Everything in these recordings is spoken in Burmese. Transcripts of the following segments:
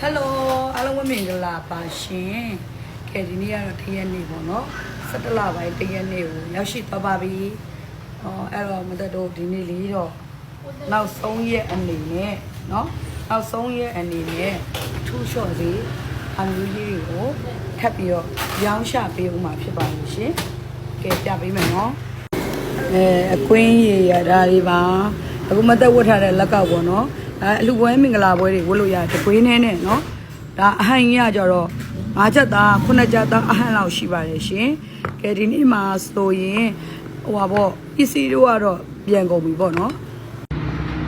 ဟယ်လိုအားလုံးဝမင်္ဂလာပါရှင်ကဲဒီနေ့ကတော့တရက်နေ့ပေါ့နော်17လပိုင်းတရက်နေ့ကိုရောက်ရှိသွားပါပြီအော်အဲ့တော့မသက်တို့ဒီနေ့လေးတော့နောက်ဆုံးရက်အနေနဲ့နော်နောက်ဆုံးရက်အနေနဲ့ထူးလျှော့စီအမျိုးကြီးတွေကိုထပ်ပြီးတော့ရောင်းချပေးဦးမှာဖြစ်ပါလို့ရှင်ကဲပြပေးမယ်နော်အဲအကွင်းရေရဒါလေးပါအခုမသက်ဝတ်ထားတဲ့လက်ကောက်ပေါ့နော် အဲအလူပွဲမင်္ဂလာပွဲတွေဝတ်လို့ရတယ်တကွင်းနဲ့နဲ့နော်ဒါအဟန်ကြီးကကြတော့ငါးချက်သားခုနှစ်ချက်သားအဟန်လောက်ရှိပါတယ်ရှင်ကဲဒီနေ့မှာဆိုရင်ဟိုပါပေါ့ပစ္စည်းတို့ကတော့ပြန်ကုန်ပြီပေါ့နော်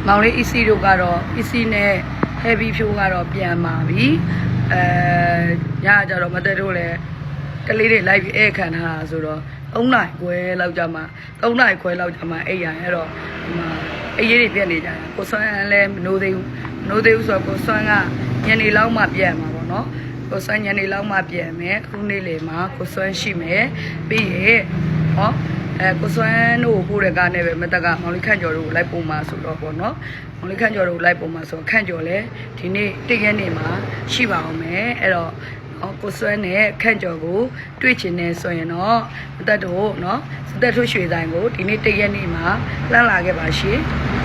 မောင်လေး EC တို့ကတော့ EC နဲ့ heavy ဖြိုးကတော့ပြန်มาပြီအဲညကြတော့မတက်တို့လည်းကလေးတွေလိုက်ပြီးအဲ့ခံထားတာဆိုတော့3နိုင်ခွဲလောက်ကြမှာ3နိုင်ခွဲလောက်ကြမှာအဲ့ရအဲ့တော့ဒီမှာ အေးရေးတွေပြက်နေကြတယ်ကိုဆွမ်းလည်းမနိုးသေးဘူးမနိုးသေးဘူးဆိုတော့ကိုဆွမ်းကညနေလောက်မှပြန်မှာပေါ့နော်ကိုဆွမ်းညနေလောက်မှပြန်မယ်အခုနေ့လေမှာကိုဆွမ်းရှိမယ်ပြီးရင်ဟောအဲကိုစွမ်းတို့ကိုပို့တဲ့ကားနဲ့ပဲမတက်ကမောင်လေးခန့်ကျော်တို့ကိုလိုက်ပုံမှာဆိုတော့ပေါ့နော်မောင်လေးခန့်ကျော်တို့ကိုလိုက်ပုံမှာဆိုတော့ခန့်ကျော်လဲဒီနေ့တရက်နေ့မှာရှိပါအောင်မယ်အဲ့တော့ဟောကိုစွမ်းနဲ့ခန့်ကျော်ကိုတွေ့ချင်နေဆိုရင်တော့မတက်တို့နော်စတက်ထွရွှေဆိုင်ကိုဒီနေ့တရက်နေ့မှာလှမ်းလာခဲ့ပါရှင်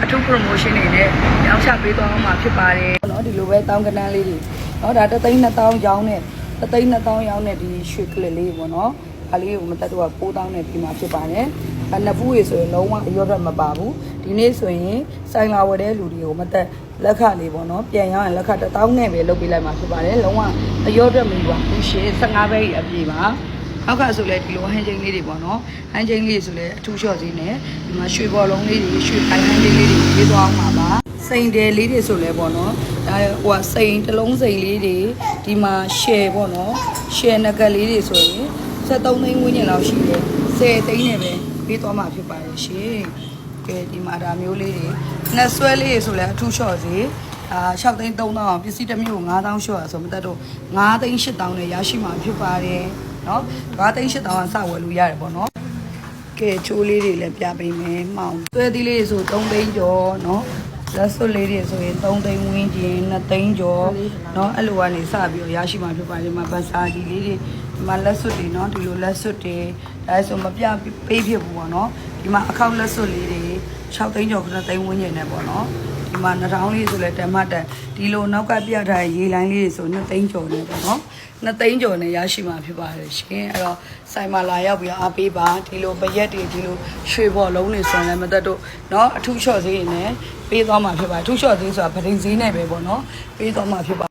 အထူး promotion တွေနဲ့ရောင်းချပေးသွားမှာဖြစ်ပါတယ်နော်ဒီလိုပဲတောင်းကနန်းလေးတွေနော်ဒါတသိန်း2000ရောင်းနဲ့တသိန်း2000ရောင်းနဲ့ဒီရွှေကလစ်လေးပေါ့နော်အလေးကိုမတက်တော့6000နဲ့ပြီးမှဖြစ်ပါတယ်။အနှစ်ဖူးရေဆိုရင်လုံးဝအရော့တော့မပါဘူး။ဒီနေ့ဆိုရင်ဆိုင်လာဝယ်တဲ့လူတွေကိုမတက်လက်ခလေးပေါ့နော်။ပြန်ရရင်လက်ခ1000နဲ့ပဲလုပ်ပေးလိုက်မှာဖြစ်ပါတယ်။လုံးဝအရော့တော့မပြီးပါဘူးရှင်15ဘဲကြီးအပြည့်ပါ။ နောက်ကဆိုလဲဒီလိုဟန်ချင်းလေးတွေပေါ့နော်။ဟန်ချင်းလေးဆိုလဲအထူးလျှော့ဈေးနဲ့ဒီမှာရွှေဘော်လုံးလေးတွေရွှေပိုင်းဟန်ချင်းလေးတွေပြေးသွားအောင်ပါပါ။စိန်တယ်လေးတွေဆိုလဲပေါ့နော်။ဒါဟိုကစိန်တစ်လုံးစိန်လေးတွေဒီမှာ share ပေါ့နော်။ share နဂတ်လေးတွေဆိုရင်73သိန်းဝန်းကျင်လောက်ရှိတယ်10သိန်းနဲ့ပဲပေးသွားမှာဖြစ်ပါတယ်ရှင်ကဲဒီမှာဒါမျိုးလေးတွေနှစ်ဆွဲလေးတွေဆိုလဲအထူးလျှော့စီအာ6သိန်း3000အောင်ပစ္စည်းတစ်မျိုးကို9000လျှော့ရဆိုမတတ်တော့9သိန်း8000နဲ့ရရှိမှာဖြစ်ပါတယ် เนาะ9သိန်း8000ကစဝယ်လို့ရတယ်ပေါ့နော်ကဲချိုးလေးတွေလည်းပြပေးမယ်မှောင်သွဲသီးလေးတွေဆို3သိန်းကျော်เนาะလက်စွပ်လေးတွေဆိုရင်3သိန်းဝန်းကျင်2သိန်းကျော်เนาะအဲ့လိုကနေစပြီးတော့ရရှိမှာဖြစ်ပါတယ်ဒီမှာဘတ်စာကြီးလေးတွေ ဒီမှာလက်စွပ်တွေเนาะဒီလိုလက်စွပ်တွေဒါဆိုမပြပေးဖြစ်ဘူးပေါ့เนาะဒီမှာအခောက်လက်စွပ်လေးတွေ6သိန်းကျော်9သိန်းဝန်းကျင်နဲ့ပေါ့เนาะ ဒီမှာနှထောင်းလေးဆိုလဲတမတ်တန်ဒီလိုနောက်ကပြထားတဲ့ရေလိုင်းလေးတွေဆို2သိန်းကျော်နဲ့ပေါ့เนาะ2သိန်းကျော်နဲ့ရရှိမှာဖြစ်ပါတယ်ရှင်အဲ့တော့ဆိုင်မှာလာရောက်ပြီးအားပေးပါဒီလိုပရက်တွေဒီလိုရွှေဘော်လုံးတွေဆိုရင်လည်းမသက်တို့เนาะအထူးလျှော့ဈေးနဲ့ပေးသွားမှာဖြစ်ပါအထူးလျှော့ဈေးဆိုတာဗဒိန်ဈေးနဲ့ပဲပေါ့เนาะပေးသွားမှာဖြစ်ပါ